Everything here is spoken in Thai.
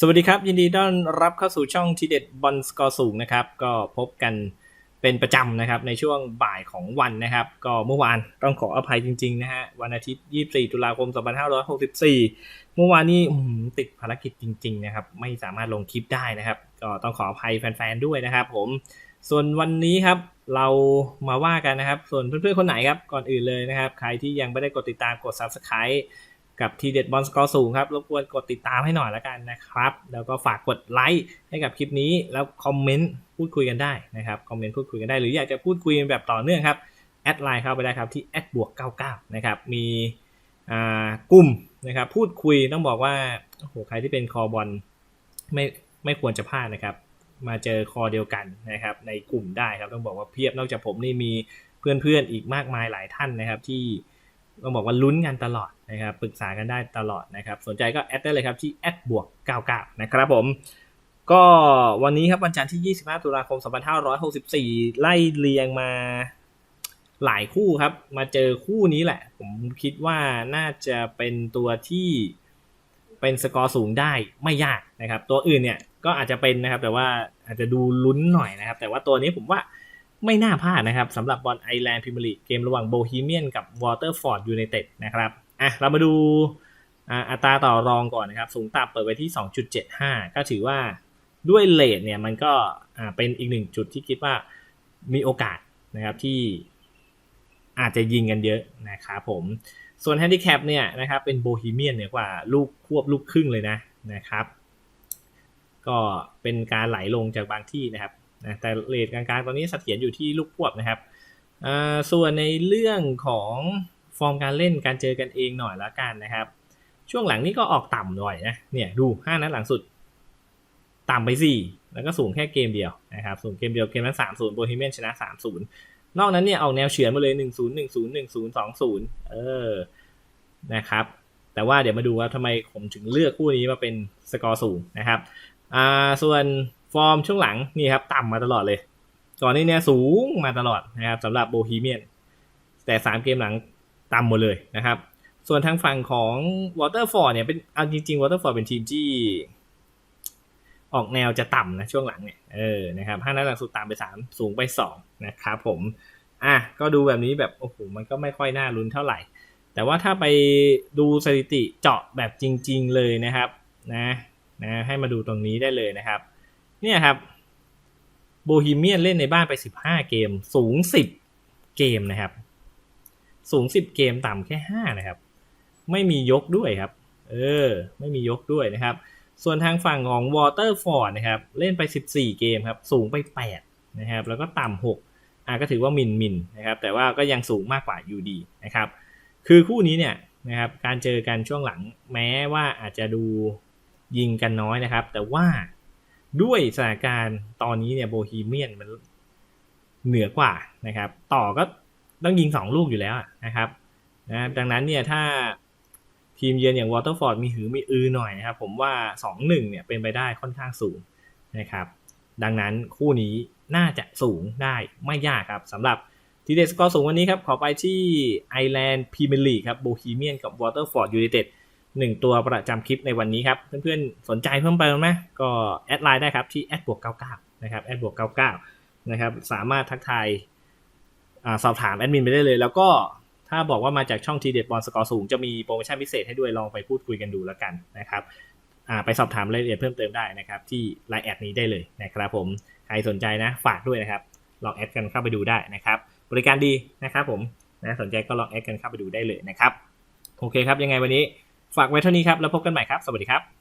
สวัสดีครับ ยินดีต้อนรับเข้าสู่ช่องทีเด็ดบอลสกอร์สูงนะครับ ก็พบกันเป็นประจำนะครับในช่วงบ่ายของวันนะครับ ก็เมื่อวานต้องขออภัยจริงๆนะฮะวันอาทิตย์ 24 ตุลาคม 2564 เมื่อวานนี้ติดภารกิจจริง ๆ นะครับ ไม่สามารถลงคลิปได้นะครับ ก็ต้องขออภัยแฟนๆด้วยนะครับ ผม ส่วนวันนี้ครับเรามาว่ากันนะครับ ส่วนเพื่อนๆคนไหนครับก่อนอื่นเลยนะครับ ใครที่ยังไม่ได้กดติดตามกด subscribe กับทีเด็ดบอลสกอร์สูงครับรบกวนกดติดตามให้หน่อยแล้วกันนะครับ แล้วก็ฝากกดไลค์ให้กับคลิปนี้แล้วคอมเมนต์พูดคุยกันได้นะครับคอมเมนต์พูดคุยกันได้หรืออยากจะพูดคุยแบบต่อเนื่องครับแอดไลน์เข้าไปได้ครับที่แอดบวก99นะครับมีอ่ากลุ่มนะครับพูดคุยต้องบอกว่าโอ้โหใครที่เป็นคอบอลไม่ไม่ควรจะพลาดนะครับ มาเจอคอเดียวกันนะครับ ในกลุ่มได้ครับต้องบอกว่าเพียบนอกจากผมนี่มีเพื่อนๆอีกมากมายหลายท่านนะครับที่ ต้องบอกว่าลุ้นกันตลอดนะครับปรึกษากันได้ตลอดนะครับสนใจก็แอดได้เลยครับที่แอดบวก99นะครับผมก็วันนี้ครับวันจันทร์ที่ 25 ตุลาคม 2564 ไล่เรียงมาหลายคู่ครับ มาเจอคู่นี้แหละ ผมคิดว่าน่าจะเป็นตัวที่เป็นสกอร์สูงได้ไม่ยากนะครับ ตัวอื่นเนี่ยก็อาจจะเป็นนะครับ แต่ว่าอาจจะดูลุ้นหน่อยนะครับ แต่ว่าตัวนี้ผมว่า ไม่น่าพลาดนะครับสำหรับบอลไอแลนด์พรีเมียร์ลีกเกมระหว่างโบฮีเมียนกับวอเตอร์ฟอร์ดยูไนเต็ดนะครับอะเรามาดูอ่าอัตราต่อรองก่อนนะครับ สูงต่ำเปิดไว้ที่ 2.75 ก็ถือว่าด้วยเลทเนี่ยมันก็อ่าเป็นอีกหนึ่งจุดที่คิดว่ามีโอกาสนะครับที่อาจจะยิงกันเยอะนะครับผม ส่วนแฮนดิแคปเนี่ยนะครับเป็นโบฮีเมียนเนี่ยกว่าลูกควบลูกครึ่งเลยนะนะครับ ก็เป็นการไหลลงจากบางที่นะครับ นะแต่เลทกลางๆตอนนี้เสถียรอยู่ที่ลูกควบนะครับส่วนในเรื่องของฟอร์มการเล่นการเจอกันเองหน่อยละกันนะครับ ช่วงหลังนี้ก็ออกต่ำหน่อยนะเนี่ยดูห้านัดหลังสุดต่ำไปสี่แล้วก็สูงแค่เกมเดียวนะครับสูงเกมเดียวเกมนั้นสามศูนย์โบฮีเมียนชนะสามศูนย์นอกนั้นเนี่ยเอาแนวเฉือนมาเลยหนึ่งศูนย์หนึ่งศูนย์หนึ่งศูนย์สองศูนย์เออนะครับ แต่ว่าเดี๋ยวมาดูว่าทำไมผมถึงเลือกคู่นี้มาเป็นสกอร์สูงนะครับอ่าส่วน ฟอร์มช่วงหลังนี่ครับต่ำมาตลอดเลย ก่อนนี้เนี่ยสูงมาตลอดนะครับสำหรับโบฮีเมียน แต่สามเกมหลังต่ำหมดเลยนะครับ ส่วนทางฝั่งของวอเตอร์ฟอร์ดเนี่ยเป็นเอาจริงๆวอเตอร์ฟอร์ดเป็นทีมที่ออกแนวจะต่ำนะช่วงหลังเนี่ยเออนะครับห้านัดหลังสุดต่ำไปสามสูงไปสองนะครับผมอะก็ดูแบบนี้แบบโอ้โหมันก็ไม่ค่อยน่าลุ้นเท่าไหร่ แต่ว่าถ้าไปดูสถิติเจาะแบบจริง ๆ เลยนะครับนะนะให้มาดูตรงนี้ได้เลยนะครับ เนี่ยครับโบฮีเมียนเล่นในบ้านไป 15 เกม สูง 10 เกมนะครับ สูง 10 เกมต่ำแค่ 5 นะครับ ไม่มียกด้วยครับ เออ ไม่มียกด้วยนะครับ ส่วนทางฝั่งของวอเตอร์ฟอร์ดนะครับ เล่นไป 14 เกมครับ สูงไป 8 นะครับ แล้วก็ต่ำ6อะก็ถือว่ามินมินนะครับ แต่ว่าก็ยังสูงมากกว่าอยู่ดีนะครับ คือคู่นี้เนี่ยนะครับ การเจอกันช่วงหลังแม้ว่าอาจจะดูยิงกันน้อยนะครับ แต่ว่า ด้วยสถานการณ์ตอนนี้เนี่ยโบฮีเมียนมันเหนือกว่านะครับ ต่อก็ต้องยิงสองลูกอยู่แล้วนะครับนะดังนั้นเนี่ยถ้าทีมเยือนอย่างวอเตอร์ฟอร์ดมีหือมีอือหน่อยนะครับ ผมว่าสองหนึ่งเนี่ยเป็นไปได้ค่อนข้างสูงนะครับ ดังนั้นคู่นี้น่าจะสูงได้ไม่ยากครับสำหรับทีเดสกอร์สูงวันนี้ครับ ขอไปที่ไอแลนด์พรีเมียร์ลีกครับโบฮีเมียนกับวอเตอร์ฟอร์ดยูไนเต็ด หนึ่งตัวประจำคลิปในวันนี้ครับ เพื่อนๆ สนใจเพิ่มเติมไหมก็แอดไลน์ได้ครับที่แอดบวก99นะครับแอดบวก99นะครับสามารถทักทายอสอบถามแอดมินไปได้เลย แล้วก็ถ้าบอกว่ามาจากช่องทีเด็ดบอลสกอร์สูงจะมีโปรโมชั่นพิเศษให้ด้วยลองไปพูดคุยกันดูแล้วกันนะครับไปสอบถามรายละเอียดเพิ่มเติมได้นะครับ ที่ไลน์แอดนี้ได้เลยนะครับผมใครสนใจนะฝากด้วยนะครับลองแอดกันเข้าไปดูได้นะครับ บริการดีนะครับผมนะสนใจก็ลองแอดกันเข้าไปดูได้เลยนะครับโอเคครับยังไงวันนี้ ฝากไว้เท่านี้ครับ แล้วพบกันใหม่ครับ สวัสดีครับ